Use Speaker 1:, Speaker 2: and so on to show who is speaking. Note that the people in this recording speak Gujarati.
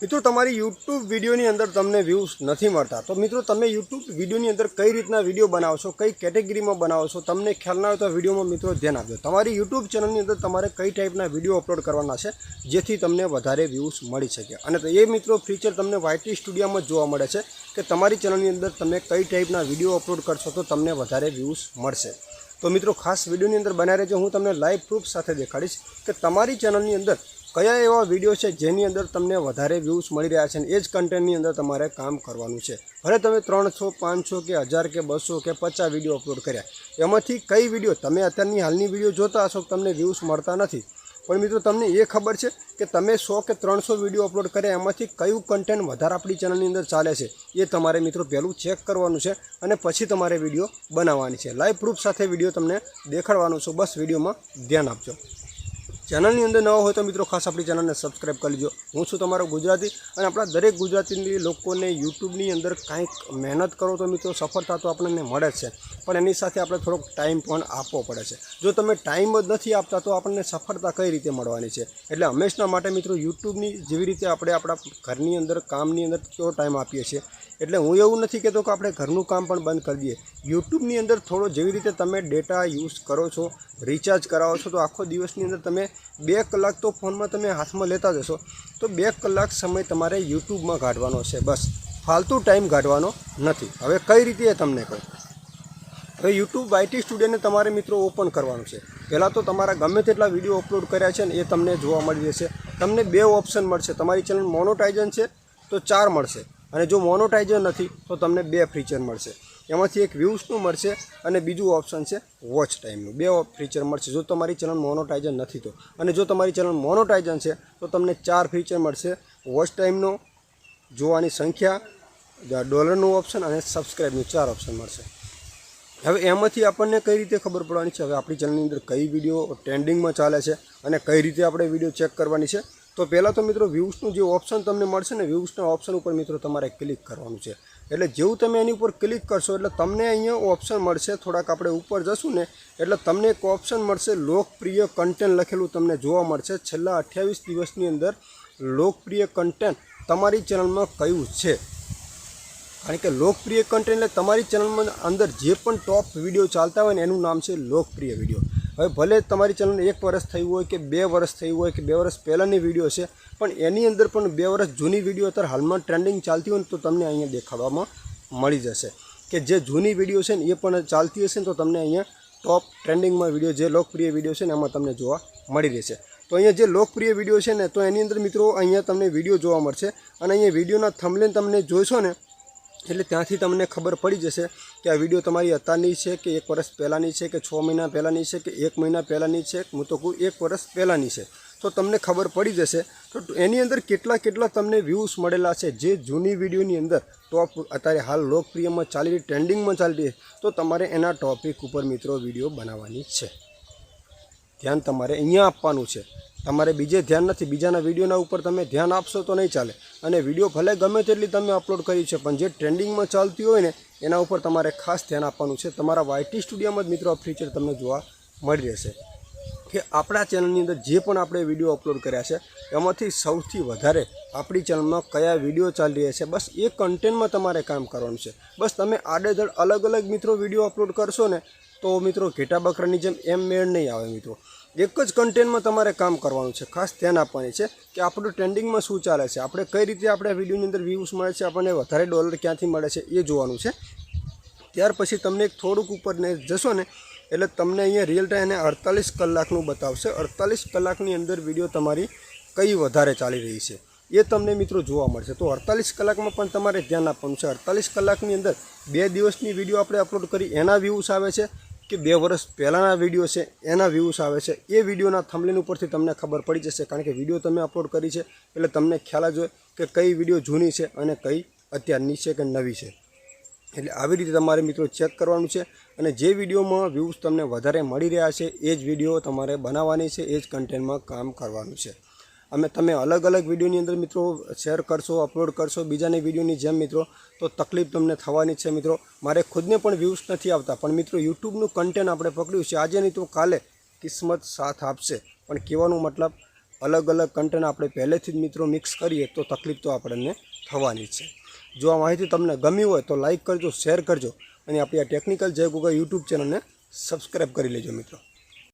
Speaker 1: મિત્રો, તમારી યુટ્યુબ વિડીયોની અંદર તમને વ્યૂઝ નથી મળતા. તો મિત્રો, તમે યુટ્યુબ વિડીયોની અંદર કઈ રીતના વીડિયો બનાવો છો કઈ કેટેગરીમાં બનાવો છો તમને ખ્યાલ ના હોય તો વિડીયોમાં મિત્રો ધ્યાન આપજો. તમારી યુટ્યુબ ચેનલની અંદર તમારે કઈ ટાઈપના વીડિયો અપલોડ કરવાના છે, જેથી તમને વધારે વ્યૂઝ મળી શકે. અને એ મિત્રો ફીચર તમને વાયટી સ્ટુડિયોમાં જોવા મળે છે કે તમારી ચેનલની અંદર તમે કઈ ટાઈપના વીડિયો અપલોડ કરશો, તો તમને વધારે વ્યૂઝ મળશે. તો મિત્રો, ખાસ વિડીયોની અંદર બનાવી રહેજો હું તમને લાઈવ પ્રૂફ સાથે દેખાડીશ કે તમારી ચેનલની અંદર કયા એવા વીડિયો છે જેની અંદર તમને વધારે વ્યૂઝ મળી રહ્યા છે અને એ જ કન્ટેન્ટની અંદર તમારે કામ કરવાનું છે? ભલે તમે ત્રણસો, પાંચસો કે હજાર કે બસો કે પચાસ વીડિયો અપલોડ કર્યા, એમાંથી કઈ વીડિયો તમે અત્યારની હાલની વીડિયો જોતા હશો તમને વ્યૂઝ મળતા નથી? પણ મિત્રો, તમને એ ખબર છે કે તમે સો કે ત્રણસો વીડિયો અપલોડ કર્યા, એમાંથી કયું કન્ટેન્ટ વધારે આપણી ચેનલની અંદર ચાલે છે? એ તમારે મિત્રો પહેલું ચેક કરવાનું છે અને પછી તમારે વીડિયો બનાવવાની છે. લાઈવ પ્રૂફ સાથે વીડિયો તમને દેખાડવાનું છું. બસ વિડીયોમાં ધ્યાન આપજો. ચેનલની અંદર નવા હોય તો મિત્રો ખાસ આપણી ચેનલને સબસ્ક્રાઈબ કરી લેજો હું છું તમારો ગુજરાતી અને આપણા દરેક ગુજરાતી લોકોને યુટ્યુબની અંદર કાંઈક મહેનત કરો તો મિત્રો સફળતા તો આપણને મળે છે. પણ એની સાથે આપણે થોડોક ટાઈમ પણ આપવો પડે છે. જો તમે ટાઈમ જ નથી આપતા તો આપણને સફળતા કઈ રીતે મળવાની છે? એટલે હંમેશા માટે મિત્રો યુટ્યુબની જેવી રીતે આપણે આપણા ઘરની અંદર, કામની અંદર કેવો ટાઈમ આપીએ છીએ? એટલે હું એવું નથી કહેતો કે આપણે ઘરનું કામ પણ બંધ કરી દઈએ. યુટ્યુબની અંદર થોડો જેવી રીતે તમે ડેટા યુઝ કરો છો રિચાર્જ કરાવો છો, તો આખો દિવસની અંદર તમે બે કલાક તો ફોનમાં તમે હાથમાં લેતા જશો તો બે કલાક સમય તમારે યુટ્યુબમાં કાઢવાનો છે, બસ. ફાલતુ ટાઈમ કાઢવાનો નથી. હવે કઈ રીતે તમને કહું? હવે યુટ્યુબ આઈટી સ્ટુડિયોને તમારે મિત્રો ઓપન કરવાનું છે. પહેલાં તો તમારા ગમે તેટલા વીડિયો અપલોડ કર્યા છે ને એ તમને જોવા મળી જશે. તમને બે ઓપ્શન મળશે. તમારી ચેનલ મોનોટાઇઝન છે તો ચાર મળશે. અને જો મોનોટાઇઝર નથી તો તમને બે ફીચર મળશે. એમાંથી એક વ્યૂઝનું મળશે અને બીજું ઓપ્શન છે વોચ ટાઈમનું બે ફીચર મળશે. જો તમારી ચેનલ મોનોટાઇઝન નથી તો. અને જો તમારી ચેનલ મોનોટાઇઝન છે, તો તમને ચાર ફીચર મળશે. વોચ ટાઈમનો જોવાની સંખ્યા ડોલરનું ઓપ્શન અને સબસ્ક્રાઈબનું ચાર ઓપ્શન મળશે. હવે એમાંથી આપણને કઈ રીતે ખબર પડવાની છે? હવે આપણી ચેનલની અંદર કઈ વીડિયો ટ્રેન્ડિંગમાં ચાલે છે અને કઈ રીતે આપણે વીડિયો ચેક કરવાની છે? તો પહેલાં તો મિત્રો વ્યૂઝનું જે ઓપ્શન તમને મળશે ને વ્યૂઝના ઓપ્શન ઉપર મિત્રો તમારે ક્લિક કરવાનું છે. એટલે જેવું તમે એની ઉપર ક્લિક કરશો એટલે તમને અહીંયા ઓપ્શન મળશે. થોડાક આપણે ઉપર જશું ને, એટલે તમને એક ઓપ્શન મળશે લોકપ્રિય કન્ટેન્ટ લખેલું તમને જોવા મળશે. છેલ્લા અઠ્યાવીસ દિવસની અંદર લોકપ્રિય કન્ટેન્ટ તમારી ચેનલમાં કયું છે? કારણ કે લોકપ્રિય કન્ટેન્ટ એટલે તમારી ચેનલમાં અંદર જે પણ ટોપ વીડિયો ચાલતા હોય ને, એનું નામ છે લોકપ્રિય વીડિયો હવે ભલે તમારી ચેનલને એક વર્ષ થયું હોય કે બે વર્ષ થયું હોય કે બે વર્ષ પહેલાંની વીડિયો છે, પણ એની અંદર પણ બે વર્ષ જૂની વીડિયો અત્યારે હાલમાં ટ્રેન્ડિંગ ચાલતી હોય તો તમને અહીંયા દેખાડવામાં મળી જશે. કે જે જૂની વીડિયો છે ને એ પણ ચાલતી હશે ને તો તમને અહીંયા ટોપ ટ્રેન્ડિંગમાં વીડિયો, જે લોકપ્રિય વીડિયો છે ને એમાં તમને જોવા મળી રહેશે. તો અહીંયા જે લોકપ્રિય વીડિયો છે ને તો એની અંદર મિત્રો અહીંયા તમને વીડિયો જોવા મળશે. અને અહીંયા વિડીયોના થમલેન તમને જોઈશો ને એટલે ત્યાંથી તમને ખબર પડી જશે કે આ વીડિયો તમારી અત્યારની છે કે એક વર્ષ પહેલાંની છે કે છ મહિના પહેલાંની છે કે એક મહિના પહેલાંની છે હું તો કહું એક વર્ષ પહેલાંની છે. તો તમને ખબર પડી જશે. તો એની અંદર કેટલા કેટલા તમને વ્યૂઝ મળેલા છે જે જૂની વિડીયોની અંદર. ટોપ અત્યારે હાલ લોકપ્રિયમાં ચાલી રહી ટ્રેન્ડિંગમાં ચાલી રહી તો તમારે એના ટોપિક ઉપર મિત્રો વીડિયો બનાવવાની છે. ધ્યાન તમારે અહીંયા આપવાનું છે. તમારે બીજે ધ્યાન નથી. બીજાના વિડીયોના ઉપર તમે ધ્યાન આપશો તો નહીં ચાલે. અને વીડિયો ભલે ગમે તેટલી તમે અપલોડ કરી છે, પણ જે ટ્રેન્ડિંગમાં ચાલતી હોય ને, એના ઉપર તમારે ખાસ ધ્યાન આપવાનું છે. તમારા વાયટી સ્ટુડિયોમાં જ મિત્રો આ ફીચર તમને જોવા મળી રહેશે. કે આપણા ચેનલની અંદર જે પણ આપણે વીડિયો અપલોડ કર્યા છે, એમાંથી સૌથી વધારે આપણી ચેનલમાં કયા વીડિયો ચાલી રહ્યા છે, બસ એ કન્ટેન્ટમાં તમારે કામ કરવાનું છે. બસ તમે આડેધડ અલગ અલગ મિત્રો વીડિયો અપલોડ કરશો ને, તો મિત્રો ઘેટા બકરાની જેમ એમ મેળ નહીં આવે મિત્રો. એક જ કન્ટેન્ટમાં તમારે કામ કરવાનું છે. ખાસ ધ્યાન આપવાની છે કે આપણું ટ્રેન્ડિંગમાં શું ચાલે છે. આપણે કઈ રીતે આપણે વિડીયોની અંદર વ્યૂઝ મળે છે, આપણને વધારે ડોલર ક્યાંથી મળે છે એ જોવાનું છે. ત્યાર પછી તમને એક થોડુંક ઉપર ને જશો ને, એટલે તમને અહીંયા રિયલ ટાઈમ એને અડતાલીસ કલાકનું બતાવશે. અડતાલીસ કલાકની અંદર વીડિયો તમારી કઈ વધારે ચાલી રહી છે એ તમને મિત્રો જોવા મળશે. તો અડતાલીસ કલાકમાં પણ તમારે ધ્યાન આપવાનું છે. અડતાલીસ કલાકની અંદર બે દિવસની વીડિયો આપણે અપલોડ કરી, એના વ્યૂઝ આવે છે. કે બે વર્ષ પહેલાંના વીડિયો છે, એના વ્યૂઝ આવે છે. એ વિડીયોના થમલેન ઉપરથી તમને ખબર પડી જશે, કારણ કે વીડિયો તમે અપલોડ કરી છે, એટલે તમને ખ્યાલ જ હોય કે કઈ વીડિયો જૂની છે અને કઈ અત્યારની છે કે નવી છે. એટલે આવી રીતે તમારે મિત્રો ચેક કરવાનું છે અને જે વિડીયોમાં વ્યૂઝ તમને વધારે મળી રહ્યા છે, એ જ વીડિયો તમારે બનાવવાની છે, એ જ કન્ટેન્ટમાં કામ કરવાનું છે. અમે તમે અલગ અલગ વિડીયોની અંદર મિત્રો શેર કરશો, અપલોડ કરશો, બીજાની વિડીયોની જેમ મિત્રો, તો તકલીફ તમને થવાની છે મિત્રો. મારે ખુદને પણ વ્યૂઝ નથી આવતા, પણ મિત્રો યુટ્યુબનું કન્ટેન્ટ આપણે પકડ્યું છે. આજે નહીં તો કાલે કિસ્મત સાથ આપશે. પણ કહેવાનો મતલબ, અલગ અલગ કન્ટેન્ટ આપણે પહેલેથી જ મિત્રો મિક્સ કરીએ તો તકલીફ તો આપણને થવાની છે. જો આ માહિતી તમને ગમી હોય તો લાઈક કરજો શેર કરજો, અને આપણી આ ટેકનિકલ જય ગોગા યુટ્યુબ ચેનલને સબસ્ક્રાઈબ કરી લેજો મિત્રો.